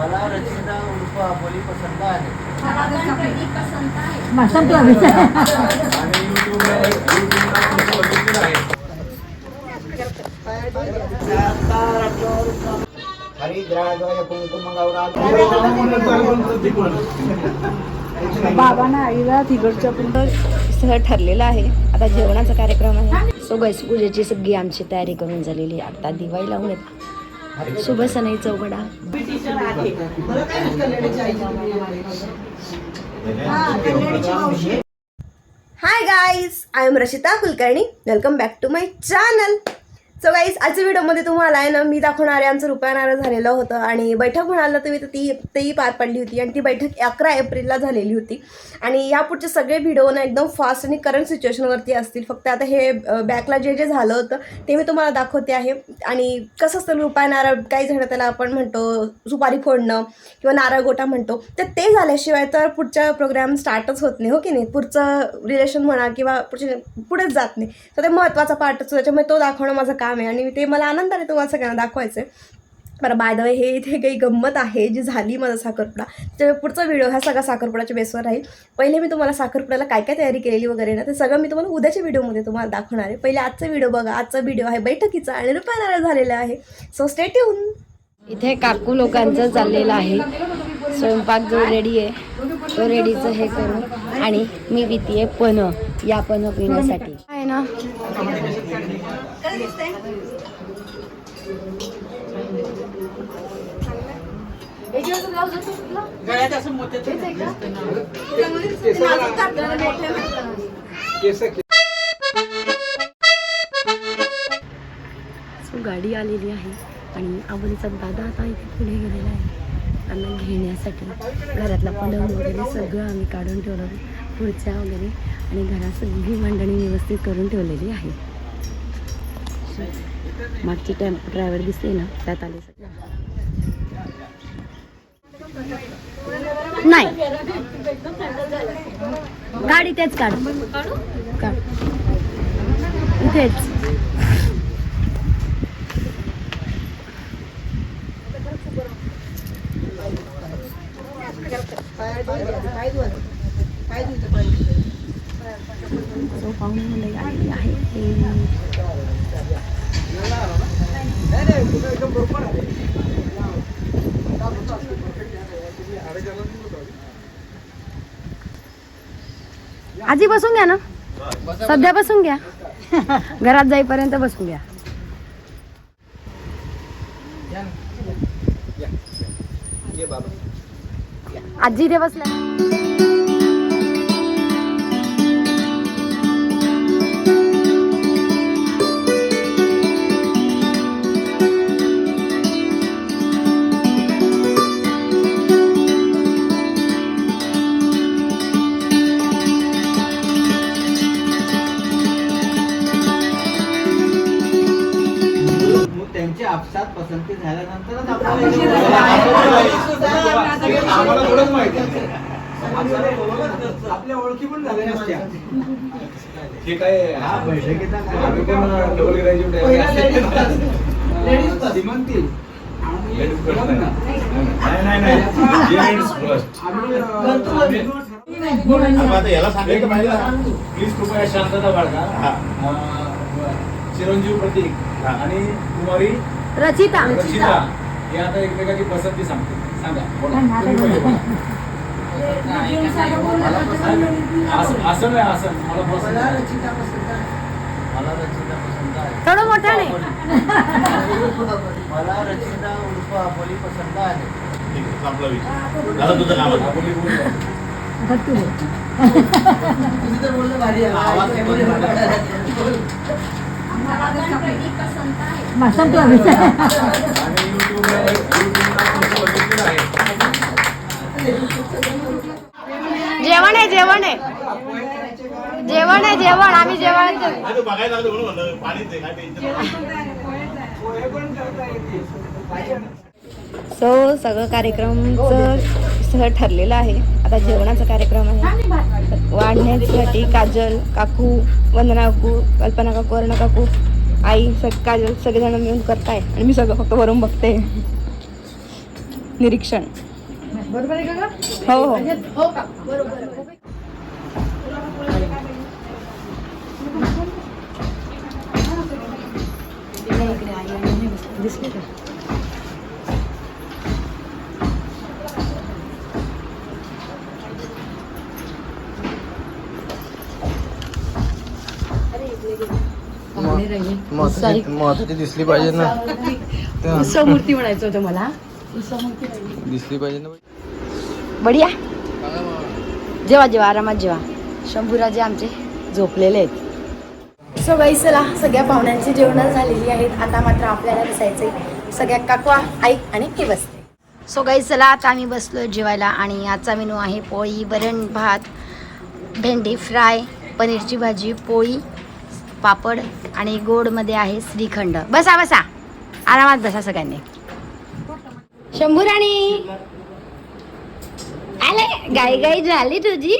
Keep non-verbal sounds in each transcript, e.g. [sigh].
मला रचिता उर्फ अबोली पसंत आहे. बाबांना आईला तिकडच्या पण सह ठरलेलं आहे. आता जेवणाचा कार्यक्रम आहे. सो गैस पूजेची सगळी आमची तयारी करून झालेली आहे. आता दिवाळी लावून येत. शुभ सनई चौघडा. Hi guys I am Rashita Kulkarni welcome back to my channel so guys आजच्या व्हिडिओमध्ये तुम्हाला आहे ना मी दाखवणारे आमचं रुपयानारं झालेलं होतं आणि बैठक म्हणाल तुम्ही तर ती तेही पार पडली होती आणि ती बैठक अकरा एप्रिलला झालेली होती. आणि या पुढचे सगळे व्हिडिओ ना एकदम फास्ट आणि करंट सिच्युएशनवरती असतील. फक्त आता हे बॅकला जे जे झालं होतं ते मी तुम्हाला दाखवते आहे. आणि कसं असतं रुपयानारा काही जण त्याला आपण म्हणतो सुपारी फोडणं किंवा नारळ गोटा म्हणतो तर ते झाल्याशिवाय तर पुढचा प्रोग्राम स्टार्टच होत नाही हो की नाही? पुढचं रिलेशन म्हणा किंवा पुढचे पुढेच जात नाही. तर ते महत्त्वाचा पार्ट असतो. त्याच्यामुळे तो दाखवणं माझं काम आहे आणि ते मला आनंदाने तुम्हाला सगळ्यांना दाखवायचं आहे बरं बाय द वे हे इथे काही गंमत आहे जी झाली माझा साखरपुडा. तर पुढचा व्हिडिओ हा सगळा साखरपुड्याच्या बेसवर राहील. पहिले मी तुम्हाला साखरपुड्याला काय काय तयारी केलेली वगैरे ना ते सगळं मी तुम्हाला उद्याच्या व्हिडिओमध्ये तुम्हाला दाखवणार आहे. पहिले आजचा व्हिडिओ बघा. आजचा व्हिडिओ आहे बैठकीचा आणि रुपयानारा झालेला आहे. सो स्टेट येऊन इथे काकू लोकांचं चाललेलं आहे. स्वयंपाक जो रेडी आहे तो रेडीचं हे करून आणि मी पितीये पण या पण पिण्यासाठी. आहे ना? सो गाडी आलेली आहे आणि आवडीचा दादा आता इथे पुढे गेलेला आहे. त्यांना घेण्यासाठी घरातला पलंग वगैरे सगळं आम्ही काढून ठेवलं. खुर्च्या वगैरे आणि घरात सगळी मांडणी व्यवस्थित करून ठेवलेली आहे. मागची टेम्पो ड्रायव्हर दिसते ना त्यात आले नाही. गाडी तेच काढ. काढ. इथेच जो पाहुणे मंडळी आलेली आहे ते आजी बसून घ्या ना. सध्या बसून घ्या. घरात जाईपर्यंत बसून घ्या. आजी इथे बसल्या. त्यांची आपसात पसंती झाल्यानंतरच आपल्याला थोडंच माहिती आपल्या ओळखी पण झाल्या नसत्या हे काय हा बैठकीचा श्रीमंती. याला सांगायचं पाहिजे. प्लीज कृपया शांतता बाळगा. चिरंजीव प्रतीक आणि कुमारी रचिता. रचिता. हे आता एकमेकाची पसंती सांगते. सांगा. बोला. बोला. असं असं नाही असं मला पसंत आहे. मला रचिता पसंत आहे. थोडं मोठ्याने मला रचिता उर्फ अबोली पसंत आहे. अबोली बोल. आवाज मस्त अभिषेक आणि युट्यूबला युट्यूबला तुमचं बघितलेलं आहे. जेवण आहे जेवण आहे. जेवण आहे जेवण. आम्ही जेवण सो सगळं कार्यक्रमचं सह ठरलेलं आहे. आता जेवणाचा कार्यक्रम आहे. वाढण्यासाठी काजल काकू वंदना काकू कल्पना काकू अरुणा काकू आई सग काजल सगळेजण मिळून करताय. आणि मी सगळं फक्त वरून बघते. निरीक्षण. बरोबर आहे का हो हो. दिसले का? महत्वाची दिसली पाहिजे ना. [laughs] उत्सवमूर्ती म्हणायचं होतं मला. दिसली पाहिजे ना. बढिया. जेवा जेवा आरामात जेवा. शंभूराजे आमचे झोपलेले आहेत. सो गाई चला सगळ्या पाहुण्यांची जेवणं झालेली आहेत. आता मात्र आपल्याला बसायचंय सगळ्या काकवा आई आणि हे बसते. सो गाई चला आता आम्ही बसलो जेवायला आणि आजचा मेनू आहे पोळी वरण भात भेंडी फ्राय पनीरची भाजी पोळी पापड आणि गोडमध्ये आहे श्रीखंड. बसा बसा. आरामात बसा सगळ्यांनी. शंभूराणी आले. गाई गाई झाली तुझी?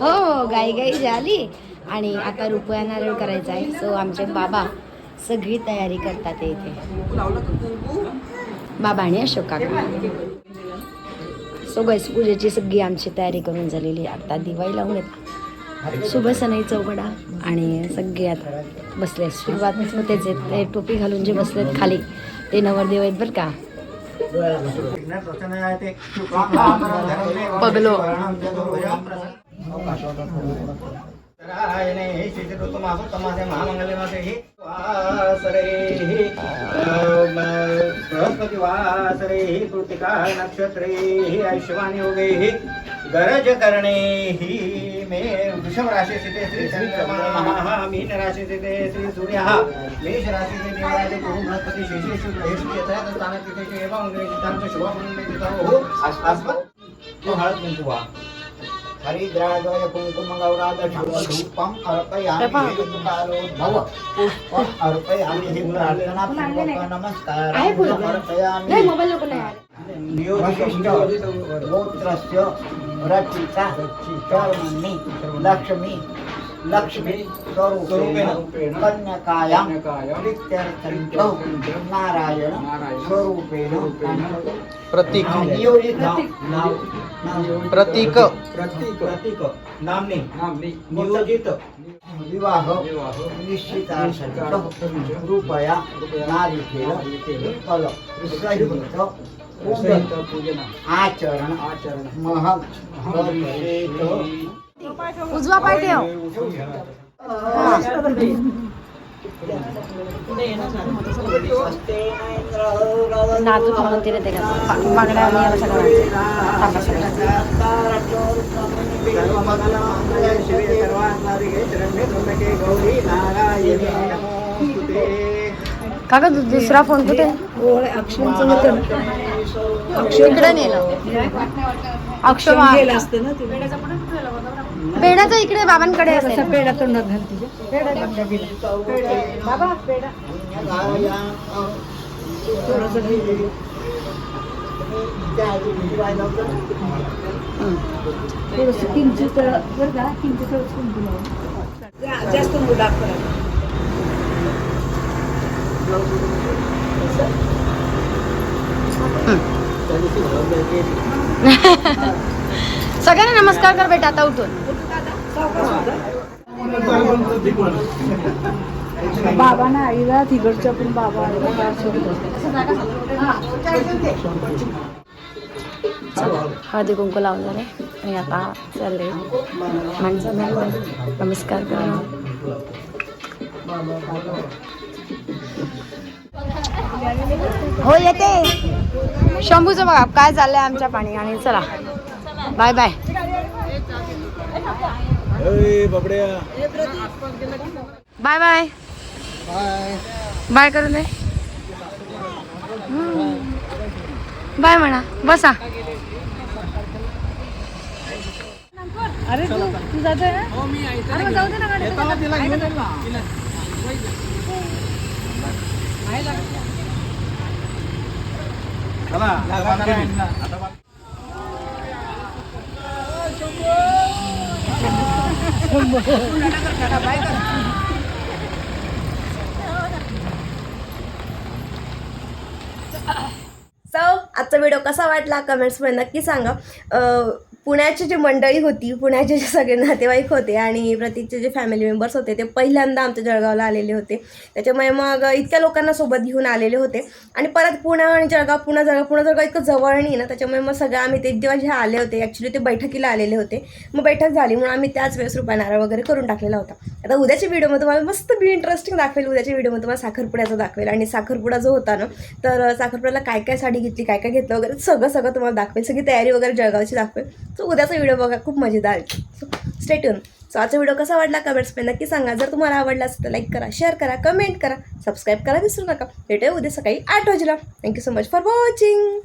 हो गाई गाई झाली. आणि आता रुपया नारळ करायचा आहे. सो आमचे बाबा सगळी तयारी करतात इथे. बाबा आणि अशोका सो गैस पूजेची सगळी आमची तयारी करून झालेली आहे. आता दिवाळी लावून येतात. शुभ सणाई चौघडा आणि सगळे आता बसले सुरुवात होतेच आहेत. ते टोपी घालून जे बसलेत खाली ते नवरदेव आहेत बरं का. पगलो बृहस्पतिवासरे कृतिका नक्षत्रे ऐश्वानी योगे गरज करणे ही मे वृषभ राशी स्थिते श्री चंद्रमा मीन राशी स्थिते श्री सूर्य मेष राशी ते देवाचे गुरु बृहस्पती शेषे शुक्र हे शुक्र यथायथ स्थान तिथे एवं ग्रहितांच शुभ म्हणून आसपास। तो हळद कुंकू वा हरिद्राजय धूपम अर्पयामि भव पुष्पम अर्पयामि हे प्रार्थना पूर्वक नमस्कार आहे पूर्ण. अर्पयामि नियोजित गोत्रस्य रचिता कर्मणि लक्ष्मी लक्ष्मी स्वरूपेण कन्यकायां नारायण स्वरूपेण प्रतीक. प्रतीक. प्रतीक. प्रतीक. नामने. नामने. नियोजित. विवाह. निश्चितार्थ. कृपया नारिकेल. फल सहित. पूजन. आचरण. आचरण. करिष्येत. उजवा पाय ठेव. नाजूक मंदिर आहे ते का? बांगड्या आणि दु- दुसरा फोन कुठे? इकडे नेलं. अक्षय पेढाचा इकडे बाबांकडे असेल. पेढा तोंडात [laughs] सगळ्यांना नमस्कार कर बेटा आता उठून. बाबा ना आईला तिकडच्या पण बाबा हळदी कुंकू लावणार आहे. आणि आता चालले. माणसांना नमस्कार करा. हो येते. शंभूचं बघा काय चाललंय आमच्या पाणी. आणि चला. Bye bye. Bye bye. Bye करून दे. बाय म्हणा बसा. अरे तू तू जातोय ना? अरे मग जाऊ दे ना गाडी. सो आता आजचा व्हिडिओ कसा वाटला? कमेंट्समध्ये नक्की सांगा. पुण्याची जी मंडळी होती पुण्याचे जे सगळे नातेवाईक होते आणि प्रतीकचे जे फॅमिली मेंबर्स होते ते पहिल्यांदा आमच्या जळगावला आलेले होते. त्याच्यामुळे मग इतक्या लोकांना सोबत घेऊन आलेले होते. आणि परत पुणे आणि जळगाव पुणे जळगाव पुणे जळगाव इतकं जवळ नाही ना त्याच्यामुळे मग सगळं आम्ही ते जेव्हा जे आले होते ॲक्च्युली ते बैठकीला आलेले होते. मग बैठक झाली म्हणून आम्ही त्याच वेळेस रुपयानारा वगैरे करून टाकलेला होता. आता उद्याच्या व्हिडिओमध्ये तुम्हाला मस्त बी इंटरेस्टिंग दाखवेल उद्याच्या व्हिडिओमध्ये तुम्हाला साखरपुड्याचा दाखवेल. आणि साखरपुडा जो होता ना तर साखरपुड्याला काय काय साडी घेतली काय काय घेतलं वगैरे सगळं सगळं तुम्हाला दाखवेल. सगळी तयारी वगैरे जळगावची दाखवेल. सो उद्याचा व्हिडिओ बघा खूप मजेदार. So so stay tuned so आजचा व्हिडिओ कसा वाटला कमेंट्समध्ये नक्की सांगा. जर तुम्हाला आवडला असेल तर लाईक करा शेअर करा कमेंट करा. सबस्क्राईब करा विसरू नका. भेटूया उद्या सकाळी आठ वाजेला. Thank you so much for watching